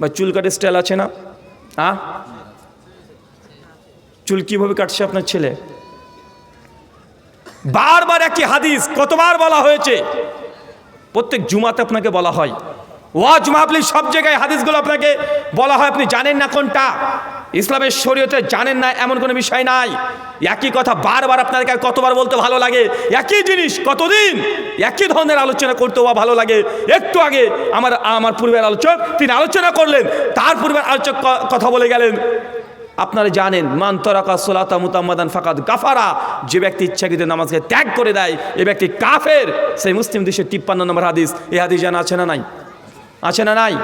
বা চুল কাটে স্টাইল আছে না? আ? চুল কীভাবে কাটছে আপনার ছেলে? বারবার একই হাদিস, কতবার বলা হয়েছে? প্রত্যেক জুমাতে আপনাকে বলা হয়। ওয়াজ মাহফিল সব জায়গায় হাদিসগুলো আপনাকে বলা হয়, আপনি জানেন না কোনটা? ইসলামের শরীয়তে জানেন না, এমন কোনো বিষয় নাই। একই কথা বারবার আপনাদেরকে কতবার বলতে ভালো লাগে? একই জিনিস কতদিন? একই ধরনের আলোচনা করতে বা ভালো লাগে। একটু আগে আমার আমার পূর্বের আলোচক, তিনি আলোচনা করলেন, তার পূর্বের আলোচক কথা বলে গেলেন। আপনারা জানেন, মান তরাকা সোলাতা মুতাম্মাদান ফাকাদ গাফারা, যে ব্যক্তি ইচ্ছাকৃত নামাজকে ত্যাগ করে দেয়, এ ব্যক্তি কাফের। সেই মুসলিম দেশের তিপ্পান্ন নম্বর হাদিস, এই হাদিস জানা আছে না নাই? আছে না নাই?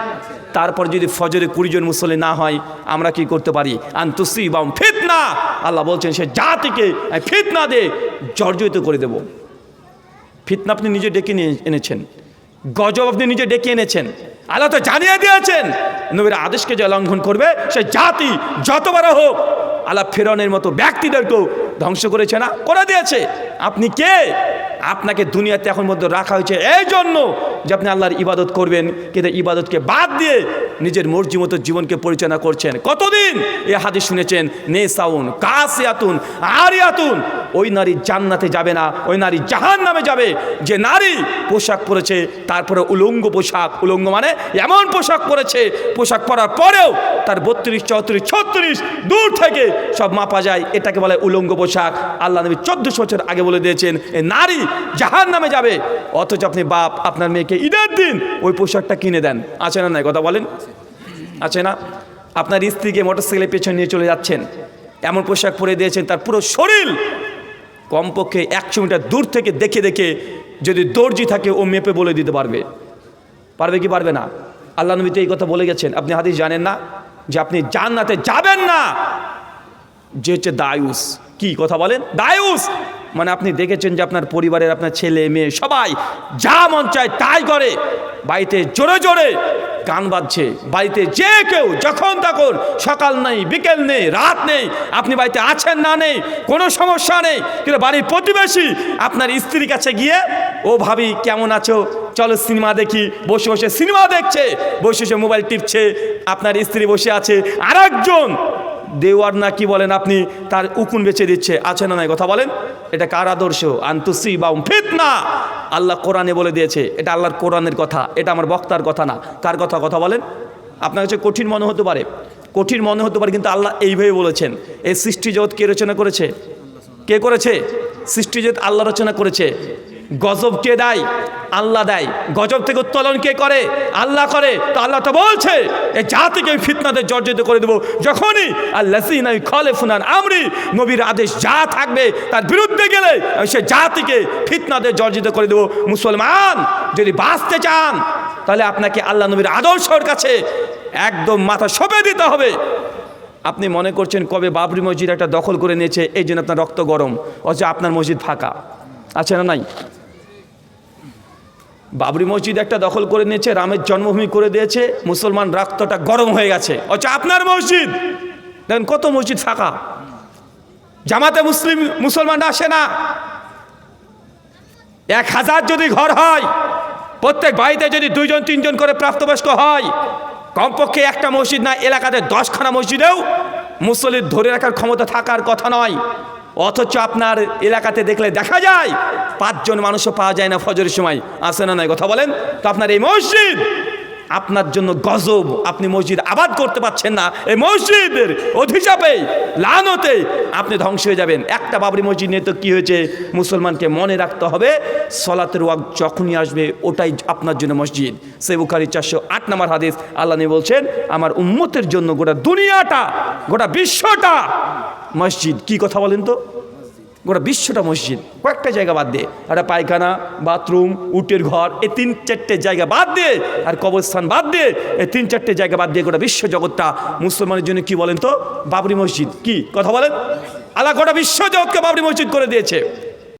তারপর যদি ফজরে কুড়ি জন মুসল্লি না হয়, আমরা কি করতে পারি? আন্তুসি বা ফিতনা। আল্লাহ বলছেন, সে জাতিকে ফিতনা দিয়ে জর্জরিত করে দেব। ফিতনা আপনি নিজে ডেকে নিয়ে এনেছেন। গজব আপনি নিজে ডেকে এনেছেন। আল্লাহ তো জানিয়ে দিয়েছেন, নবীর আদেশকে যে লঙ্ঘন করবে, সে জাতি যত বড় হোক, আল্লাহ ফেরনের মতো ব্যক্তিদেরকেও ধ্বংস করেছে না? করে দিয়েছে। আপনি কে? আপনাকে দুনিয়াতে এখন মধ্যে রাখা হয়েছে। এই জন্য যে আপনি আল্লাহর ইবাদত করবেন, কিন্তু ইবাদতকে বাদ দিয়ে নিজের মর্জি মতো জীবনকে পরিচালনা করছেন। কতদিন? এ হাদিস শুনেছেন নে সাউন কাসিয়াতুন, আরিয়াতুন। ওই নারী জান্নাতে যাবে না, ওই নারী জাহান নামে যাবে। যে নারী পোশাক পরেছে, তারপরে উলঙ্গ পোশাক। উলঙ্গ মানে এমন পোশাক পরেছে, পোশাক পরার পরেও তার বত্রিশ, চৌত্রিশ, ছত্রিশ দূর থেকে সব মাপা যায়। এটাকে বলে উলঙ্গ পোশাক। আল্লাহ নবী চোদ্দশো বছর আগে বলে দিয়েছেন, এ নারী জাহান নামে যাবে। অথচ আপনি বাপ, আপনার মেয়েকে ঈদের দিন ওই পোশাকটা কিনে দেন। আছে না নাই? কথা বলেন। আছে না? আপনার স্ত্রীকে মোটরসাইকেলের পেছনে নিয়ে চলে যাচ্ছেন। এমন পোশাক পরে দিয়েছেন, তার পুরো শরীর কমপক্ষে একশো মিটার দূর থেকে দেখে দেখে যদি দর্জি থাকে, ও মেপে বলে দিতে পারবে। পারবে কি পারবে না? আল্লাহ নবী তো এই কথা বলে গেছেন। আপনি হাদিস জানেন না যে আপনি জান্নাতে যাবেন না। যে হচ্ছে দায়ুস কি? কথা বলেন। দায়ুস মানে আপনি দেখেছেন যে আপনার পরিবারের আপনার ছেলে, মেয়ে সবাই যা মন চায় তাই করে। বাড়িতে জোরে জোরে গান বাজছে। বাড়িতে যে কেউ যখন তখন সকাল নেই, বিকেল নেই, রাত নেই, আপনি বাড়িতে আছেন না নেই, কোনো সমস্যা নেই, কিন্তু বাড়ির প্রতিবেশী আপনার স্ত্রীর কাছে গিয়ে, ও ভাবি, কেমন আছো? চলো সিনেমা দেখি। বসে বসে সিনেমা দেখছে, বসে বসে মোবাইল টিপছে, আপনার স্ত্রী বসে আছে আর একজন দেওয়ার না কি বলেন আপনি? তার উকুন বেচে দিচ্ছে। আছে না নাই কথা বলেন? এটা কার আদর্শ? আন্তুসি বা ফিতনা। আল্লাহ কোরআনে বলে দিয়েছে, এটা আল্লাহর কোরআনের কথা, এটা আমার বক্তার কথা না। কার কথা কথা বলেন? আপনার কাছে কঠিন মনে হতে পারে। কঠিন মনে হতে পারে, কিন্তু আল্লাহ এইভাবে বলেছেন। এই সৃষ্টি জগৎ কে রচনা করেছে? কে করেছে? সৃষ্টি জগৎ আল্লাহ রচনা করেছে। গজব কে দেয়? আল্লাহ দেয়। গজব থেকে উত্তোলন কে করে? আল্লাহ করে। তো আল্লাহ তো বলছে এই জাতিকে আমি ফিতনাতে জর্জিত করে দেবো। যখনই আল্লাহ আমি খলে ফুনান আমরি, নবীর আদেশ যা থাকবে তার বিরুদ্ধে গেলে আমি সে জাতিকে ফিতনাতে জর্জিত করে দেবো। মুসলমান, যদি বাঁচতে চান, তাহলে আপনাকে আল্লাহ নবীর আদর্শর কাছে একদম মাথা সঁপে দিতে হবে। আপনি মনে করছেন কবে বাবরি মসজিদ একটা দখল করে নিয়েছে, এই জন্য আপনার রক্ত গরম। অথচ আপনার মসজিদ ফাঁকা। আছে না নাই? বাবরি মসজিদ একটা দখল করে নিয়েছে, রামের জন্মভূমি করে দিয়েছে, মুসলমান রক্তটা গরম হয়ে গেছে। অথচ আপনার মসজিদ, দেখেন কত মসজিদ ফাঁকা। জামাতে মুসলিম মুসলমানরা আসে না। এক হাজার যদি ঘর হয়, প্রত্যেক বাড়িতে যদি দুইজন, তিনজন করে প্রাপ্তবয়স্ক হয়, কমপক্ষে একটা মসজিদ না, এলাকাতে দশখানা মসজিদেও মুসল্লির ধরে রাখার ক্ষমতা থাকার কথা নয়। অথচ আপনার এলাকাতে দেখলে দেখা যায়, পাঁচজন মানুষও পাওয়া যায় না ফজরের সময়। আসে না নাই? কথা বলেন? তো আপনার এই মসজিদ আপনার জন্য গজব আপনি মসজিদ আবাদ করতে পারছেন না। এই মসজিদের অধিচাপে লানতে আপনি ধ্বংস হয়ে যাবেন। একটা বাবরি মসজিদ নিয়ে তো কী হয়েছে? মুসলমানকে মনে রাখতে হবে, সলাতের ওয়াক যখনই আসবে, ওটাই আপনার জন্য মসজিদ। সে বুখারি চারশো আট নম্বর হাদিস আল্লাহ বলছেন, আমার উম্মতের জন্য গোটা দুনিয়াটা, গোটা বিশ্বটা মসজিদ। কি কথা বলেন তো? গোটা বিশ্বটা মসজিদ। কয়েকটা জায়গা বাদ দিয়ে একটা পায়খানা, বাথরুম, উটের ঘর এই তিন চারটে জায়গা বাদ দিয়ে আর কবরস্থান বাদ দিয়ে এই তিন চারটে জায়গা বাদ দিয়ে গোটা বিশ্ব জগৎটা মুসলমানের জন্য কি বলেন তো? বাবরি মসজিদ। কি? কথা বলেন? আলা গোটা বিশ্ব জগৎকে বাবরি মসজিদ করে দিয়েছে।